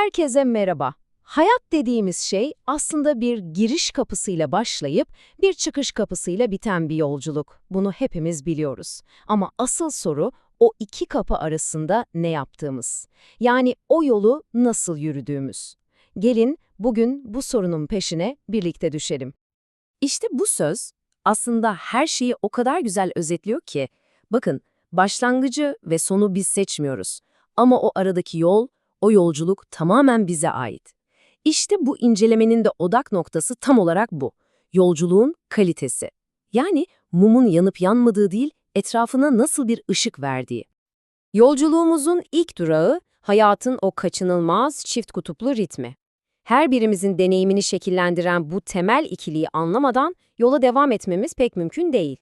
Herkese merhaba. Hayat dediğimiz şey aslında bir giriş kapısıyla başlayıp bir çıkış kapısıyla biten bir yolculuk. Bunu hepimiz biliyoruz. Ama asıl soru o iki kapı arasında ne yaptığımız. Yani o yolu nasıl yürüdüğümüz. Gelin bugün bu sorunun peşine birlikte düşelim. İşte bu söz aslında her şeyi o kadar güzel özetliyor ki, bakın başlangıcı ve sonu biz seçmiyoruz. Ama o aradaki yol, o yolculuk tamamen bize ait. İşte bu incelemenin de odak noktası tam olarak bu. Yolculuğun kalitesi. Yani mumun yanıp yanmadığı değil, etrafına nasıl bir ışık verdiği. Yolculuğumuzun ilk durağı, hayatın o kaçınılmaz çift kutuplu ritmi. Her birimizin deneyimini şekillendiren bu temel ikiliyi anlamadan yola devam etmemiz pek mümkün değil.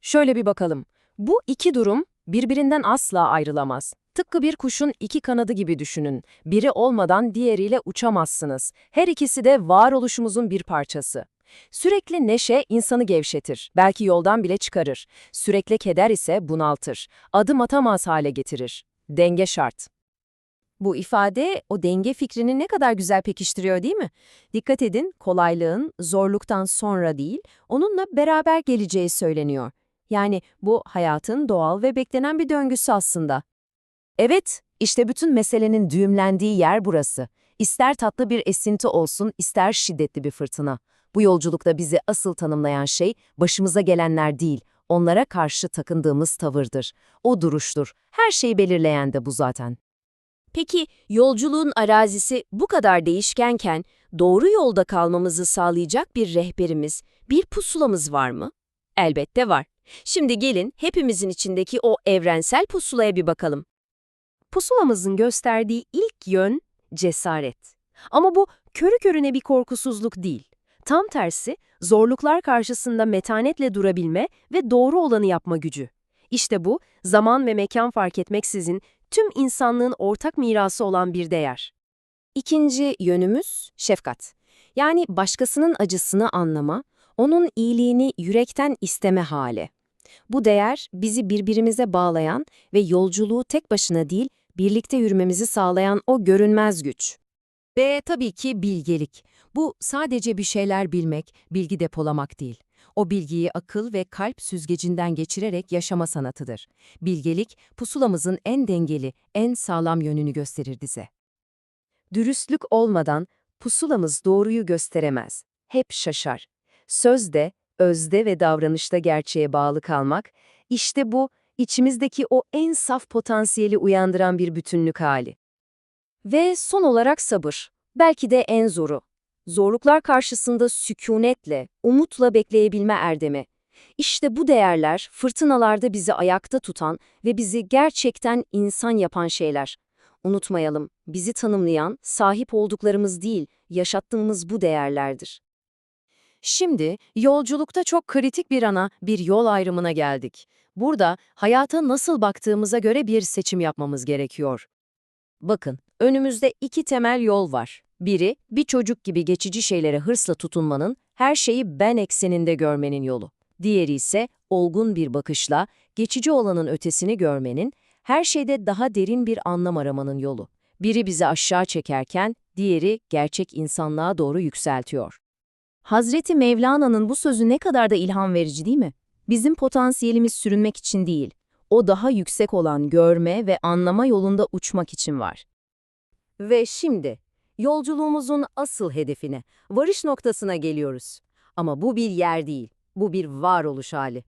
Şöyle bir bakalım. Bu iki durum birbirinden asla ayrılamaz. Tıpkı bir kuşun iki kanadı gibi düşünün. Biri olmadan diğeriyle uçamazsınız. Her ikisi de varoluşumuzun bir parçası. Sürekli neşe insanı gevşetir, belki yoldan bile çıkarır. Sürekli keder ise bunaltır, adım atamaz hale getirir. Denge şart. Bu ifade o denge fikrini ne kadar güzel pekiştiriyor değil mi? Dikkat edin, kolaylığın zorluktan sonra değil, onunla beraber geleceği söyleniyor. Yani bu hayatın doğal ve beklenen bir döngüsü aslında. Evet, işte bütün meselenin düğümlendiği yer burası. İster tatlı bir esinti olsun, ister şiddetli bir fırtına. Bu yolculukta bizi asıl tanımlayan şey başımıza gelenler değil, onlara karşı takındığımız tavırdır. O duruştur. Her şeyi belirleyen de bu zaten. Peki yolculuğun arazisi bu kadar değişkenken doğru yolda kalmamızı sağlayacak bir rehberimiz, bir pusulamız var mı? Elbette var. Şimdi gelin hepimizin içindeki o evrensel pusulaya bir bakalım. Pusulamızın gösterdiği ilk yön cesaret. Ama bu körü körüne bir korkusuzluk değil. Tam tersi, zorluklar karşısında metanetle durabilme ve doğru olanı yapma gücü. İşte bu, zaman ve mekan fark etmeksizin tüm insanlığın ortak mirası olan bir değer. İkinci yönümüz şefkat. Yani başkasının acısını anlama, onun iyiliğini yürekten isteme hali. Bu değer bizi birbirimize bağlayan ve yolculuğu tek başına değil, birlikte yürümemizi sağlayan o görünmez güç. Ve tabii ki bilgelik. Bu sadece bir şeyler bilmek, bilgi depolamak değil. O bilgiyi akıl ve kalp süzgecinden geçirerek yaşama sanatıdır. Bilgelik, pusulamızın en dengeli, en sağlam yönünü gösterir bize. Dürüstlük olmadan pusulamız doğruyu gösteremez. Hep şaşar. Sözde, özde ve davranışta gerçeğe bağlı kalmak, işte bu içimizdeki o en saf potansiyeli uyandıran bir bütünlük hali. Ve son olarak sabır. Belki de en zoru. Zorluklar karşısında sükunetle, umutla bekleyebilme erdemi. İşte bu değerler fırtınalarda bizi ayakta tutan ve bizi gerçekten insan yapan şeyler. Unutmayalım, bizi tanımlayan sahip olduklarımız değil, yaşattığımız bu değerlerdir. Şimdi yolculukta çok kritik bir ana, bir yol ayrımına geldik. Burada hayata nasıl baktığımıza göre bir seçim yapmamız gerekiyor. Bakın, önümüzde iki temel yol var. Biri, bir çocuk gibi geçici şeylere hırsla tutunmanın, her şeyi ben ekseninde görmenin yolu. Diğeri ise, olgun bir bakışla, geçici olanın ötesini görmenin, her şeyde daha derin bir anlam aramanın yolu. Biri bizi aşağı çekerken, diğeri gerçek insanlığa doğru yükseltiyor. Hazreti Mevlana'nın bu sözü ne kadar da ilham verici değil mi? Bizim potansiyelimiz sürünmek için değil, o daha yüksek olan görme ve anlama yolunda uçmak için var. Ve şimdi, yolculuğumuzun asıl hedefine, varış noktasına geliyoruz. Ama bu bir yer değil, bu bir varoluş hali.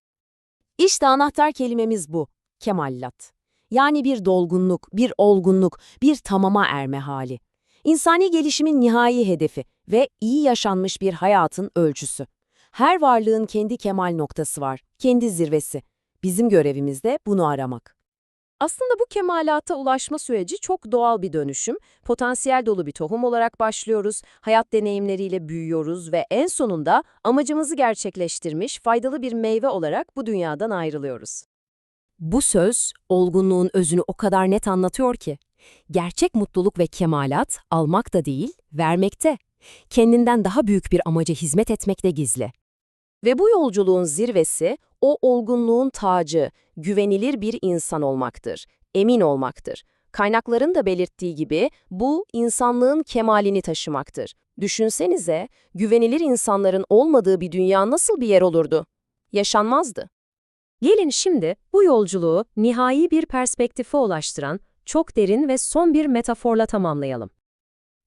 İşte anahtar kelimemiz bu, kemallat. Yani bir dolgunluk, bir olgunluk, bir tamama erme hali. İnsani gelişimin nihai hedefi ve iyi yaşanmış bir hayatın ölçüsü. Her varlığın kendi kemal noktası var, kendi zirvesi. Bizim görevimiz de bunu aramak. Aslında bu kemalata ulaşma süreci çok doğal bir dönüşüm. Potansiyel dolu bir tohum olarak başlıyoruz, hayat deneyimleriyle büyüyoruz ve en sonunda amacımızı gerçekleştirmiş faydalı bir meyve olarak bu dünyadan ayrılıyoruz. Bu söz, olgunluğun özünü o kadar net anlatıyor ki. Gerçek mutluluk ve kemalat almak da değil, vermekte. Kendinden daha büyük bir amaca hizmet etmekte gizli. Ve bu yolculuğun zirvesi, o olgunluğun tacı, güvenilir bir insan olmaktır, emin olmaktır. Kaynakların da belirttiği gibi bu insanlığın kemalini taşımaktır. Düşünsenize, güvenilir insanların olmadığı bir dünya nasıl bir yer olurdu? Yaşanmazdı. Gelin şimdi bu yolculuğu nihai bir perspektife ulaştıran çok derin ve son bir metaforla tamamlayalım.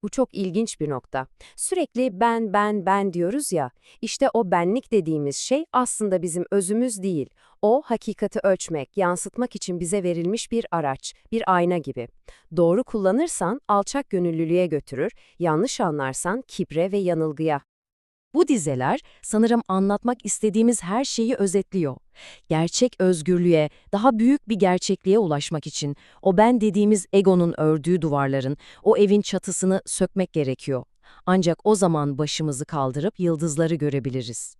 Bu çok ilginç bir nokta. Sürekli ben, ben, ben diyoruz ya, işte o benlik dediğimiz şey aslında bizim özümüz değil. O, hakikati ölçmek, yansıtmak için bize verilmiş bir araç, bir ayna gibi. Doğru kullanırsan alçak gönüllülüğe götürür, yanlış anlarsan kibre ve yanılgıya. Bu dizeler sanırım anlatmak istediğimiz her şeyi özetliyor. Gerçek özgürlüğe, daha büyük bir gerçekliğe ulaşmak için o ben dediğimiz egonun ördüğü duvarların, o evin çatısını sökmek gerekiyor. Ancak o zaman başımızı kaldırıp yıldızları görebiliriz.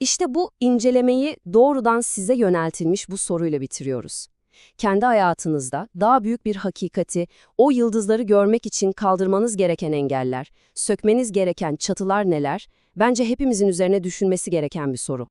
İşte bu incelemeyi doğrudan size yöneltilmiş bu soruyla bitiriyoruz. Kendi hayatınızda daha büyük bir hakikati, o yıldızları görmek için kaldırmanız gereken engeller, sökmeniz gereken çatılar neler? Bence hepimizin üzerine düşünmesi gereken bir soru.